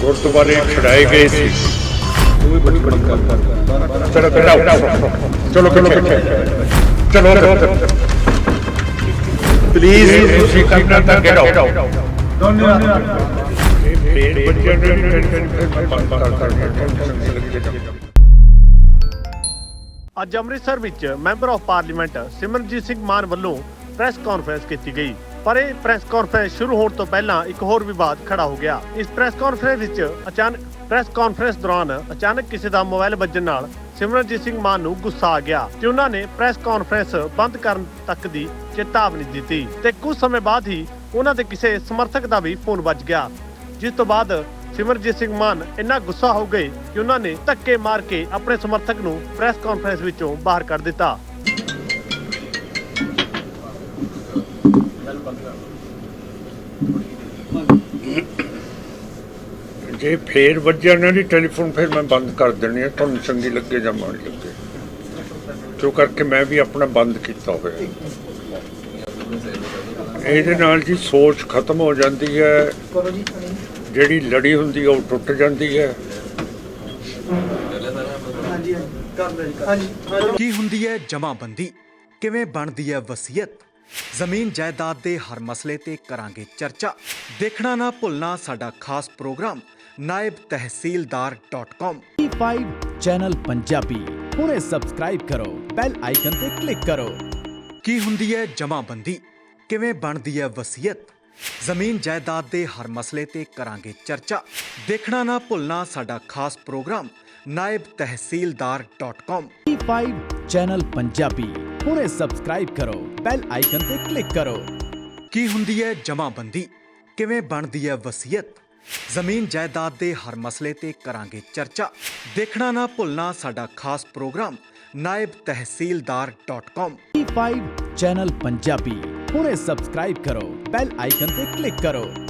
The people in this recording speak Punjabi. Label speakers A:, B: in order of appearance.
A: ਗੁਰਦੁਆਰੇ ਛੜਾਏ ਗਏ ਸੀ। ਚਲੋ ਚਲੋ ਚਲੋ। ਪਿੱਛੇ ਚਲੋ ਪਲੀਜ਼ ਤੁਸੀਂ ਕਰਨਾ ਤਾਂ ਗਿਰਾਓ ਫੇਰ ਬੱਚਿਆਂ ਨੂੰ ਬੰਦ ਕਰ
B: ਅੱਜ ਅੰਮ੍ਰਿਤਸਰ ਵਿੱਚ member of parliament Simranjeet Singh Mann ਵੱਲੋਂ ਪ੍ਰੈਸ ਕਾਨਫਰੰਸ ਕੀਤੀ ਗਈ। ਪਰ ਇਹ ਪ੍ਰੈਸ ਕਾਨਫਰੰਸ ਸ਼ੁਰੂ ਹੋਣ ਤੋਂ ਪਹਿਲਾਂ ਇੱਕ ਹੋਰ ਵਿਵਾਦ ਖੜਾ ਹੋ ਗਿਆ। ਇਸ ਪ੍ਰੈਸ ਕਾਨਫਰੰਸ ਵਿੱਚ ਅਚਾਨਕ ਪ੍ਰੈਸ ਕਾਨਫਰੰਸ ਦੌਰਾਨ ਅਚਾਨਕ ਕਿਸੇ ਦਾ ਮੋਬਾਈਲ ਵੱਜਣ ਨਾਲ ਸਿਮਰਨਜੀਤ ਸਿੰਘ ਮਾਨ ਨੂੰ ਗੁੱਸਾ ਆ ਗਿਆ ਤੇ ਉਹਨਾਂ ਨੇ ਪ੍ਰੈਸ ਕਾਨਫਰੰਸ ਬੰਦ ਕਰਨ ਤੱਕ ਦੀ ਚੇਤਾਵਨੀ ਦਿੱਤੀ ਤੇ ਕੁਝ ਸਮੇਂ ਬਾਅਦ ਹੀ ਉਹਨਾਂ ਦੇ ਕਿਸੇ ਸਮਰਥਕ ਦਾ ਵੀ ਫੋਨ ਵੱਜ ਗਿਆ। ਜਿਸ ਤੋਂ ਬਾਅਦ ਸਿਮਰਜੀਤ ਸਿੰਘ ਮਾਨ ਇੰਨਾ ਗੁੱਸਾ ਹੋ ਗਏ ਕਿ ਉਹਨਾਂ ਨੇ ਧੱਕੇ ਮਾਰ ਕੇ ਆਪਣੇ ਸਮਰਥਕ ਨੂੰ ਪ੍ਰੈਸ ਕਾਨਫਰੰਸ ਵਿੱਚੋਂ ਬਾਹਰ ਕੱਢ ਦਿੱਤਾ।
A: ਜੇ ਫੇਰ ਵੱਜਿਆ ਨਾ ਨਹੀਂ ਟੈਲੀਫੋਨ ਫਿਰ ਮੈਂ ਬੰਦ ਕਰ ਦੇਣੀ ਹੈ ਤੁਹਾਨੂੰ ਚੰਗੀ ਲੱਗੇ ਜਾਂ ਮਾੜੀ ਲੱਗੇ? ਜੋ ਕਰਕੇ ਮੈਂ ਵੀ ਆਪਣਾ ਬੰਦ ਕੀਤਾ ਹੋਇਆ। ਇਹਦੇ ਨਾਲ ਜੀ ਸੋਚ ਖਤਮ ਹੋ ਜਾਂਦੀ ਹੈ। ਜਿਹੜੀ ਲੜੀ ਹੁੰਦੀ ਹੈ ਉਹ ਟੁੱਟ ਜਾਂਦੀ ਹੈ।
C: ਕੀ ਹੁੰਦੀ ਹੈ ਜਮਾਬੰਦੀ? ਕਿਵੇਂ ਬਣਦੀ ਹੈ ਵਸੀਅਤ? ਜ਼ਮੀਨ ਜਾਇਦਾਦ ਦੇ ਹਰ ਮਸਲੇ ਤੇ ਕਰਾਂਗੇ ਚਰਚਾ। ਦੇਖਣਾ ਨਾ ਭੁੱਲਣਾ ਸਾਡਾ ਖਾਸ programme naibtehsildar.com
D: P5 channel Punjabi ਹੁਣੇ ਸਬਸਕ੍ਰਾਈਬ ਕਰੋ ਬੈਲ ਆਈਕਨ ਤੇ ਕਲਿੱਕ ਕਰੋ।
C: ਕੀ ਹੁੰਦੀ ਹੈ ਜਮਾਬੰਦੀ? ਕਿਵੇਂ ਬਣਦੀ ਹੈ ਵਸੀਅਤ? ਜ਼ਮੀਨ ਜਾਇਦਾਦ ਦੇ ਹਰ ਮਸਲੇ ਤੇ ਕਰਾਂਗੇ ਚਰਚਾ। ਦੇਖਣਾ ਨਾ ਭੁੱਲਣਾ ਸਾਡਾ ਖਾਸ programme naibtehsildar.com
D: P5 channel Punjabi ਹੁਣੇ ਸਬਸਕ੍ਰਾਈਬ ਕਰੋ ਬੈਲ ਆਈਕਨ ਤੇ ਕਲਿੱਕ ਕਰੋ।
C: ਕੀ ਹੁੰਦੀ ਹੈ ਜਮਾਬੰਦੀ? ਕਿਵੇਂ ਬਣਦੀ ਹੈ ਵਸੀਅਤ? ਜ਼ਮੀਨ ਜਾਇਦਾਦ ਦੇ ਹਰ ਮਸਲੇ ਤੇ ਕਰਾਂਗੇ ਚਰਚਾ। ਦੇਖਣਾ ਨਾ ਭੁੱਲਣਾ ਸਾਡਾ ਖਾਸ programme naibtehsildar.com
D: P5 channel Punjabi. ਹੁਣੇ ਸਬਸਕ੍ਰਾਈਬ ਕਰੋ ਬੈਲ ਆਈਕਨ ਤੇ ਕਲਿੱਕ ਕਰੋ।